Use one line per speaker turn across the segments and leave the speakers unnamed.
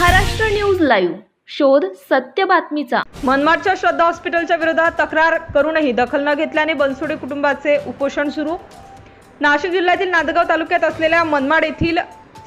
Maharashtra news live. शोध सत्य बातमीचा.
मनमाडच्या श्रद्धा हॉस्पिटलच्या विरोधात तक्रार करूनही दखल न घेतल्याने बनसोडे कुटुंबाचे उपोषण सुरू. नाशिक जिल्ह्यातील नांदगाव तालुक्यात असलेल्या मनमाड येथील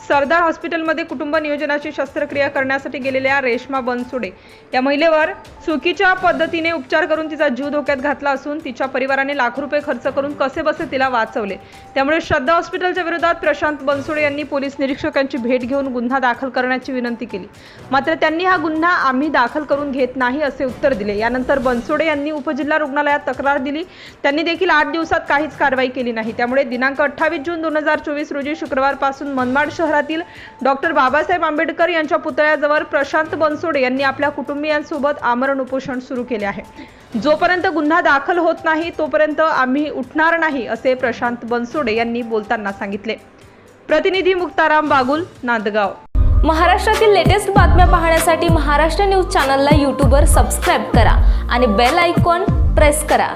सरदार हॉस्पिटलमध्ये कुटुंब नियोजनाची शस्त्रक्रिया करण्यासाठी गेलेल्या रेश्मा बनसुडे. या महिलेवर चुकीच्या पद्धतीने उपचार करून तिचा जीव धोक्यात घातला असून तिच्या परिवाराने लाखो रुपये खर्च करून कसे बसे तिला वाचवले. त्यामुळे श्रद्धा हॉस्पिटलच्या विरोधात प्रशांत बनसुडे यांनी पोलीस निरीक्षकांची भेट घेऊन गुन्हा दाखल करण्याची विनंती केली. मात्र त्यांनी हा गुन्हा आम्ही दाखल करून घेत नाही असे उत्तर दिले. यानंतर बनसोडे यांनी उपजिल्हा रुग्णालयात तक्रार दिली. त्यांनी देखील आठ दिवसात काहीच कारवाई केली नाही. त्यामुळे दिनांक अठ्ठावीस जून दोन हजार चोवीस रोजी शुक्रवारपासून मनमाड शहर शहरातील डॉक्टर बाबासाहेब आंबेडकर यांच्या पुतळ्याजवळ प्रशांत बनसोडे यांनी आपल्या कुटुंबियांसोबत आमरण उपोषण सुरू केले आहे. जोपर्यंत गुन्हा दाखल होत नाही तोपर्यंत आम्ही उठणार नाही असे प्रशांत बनसोडे यांनी बोलताना सांगितले. प्रतिनिधी मुक्ताराम बागुल नांदगाव.
महाराष्ट्रातील लेटेस्ट बातम्या पाहण्यासाठी महाराष्ट्र न्यूज चॅनलला यूट्यूबवर सबस्क्राईब करा आणि बेल आयकॉन प्रेस करा.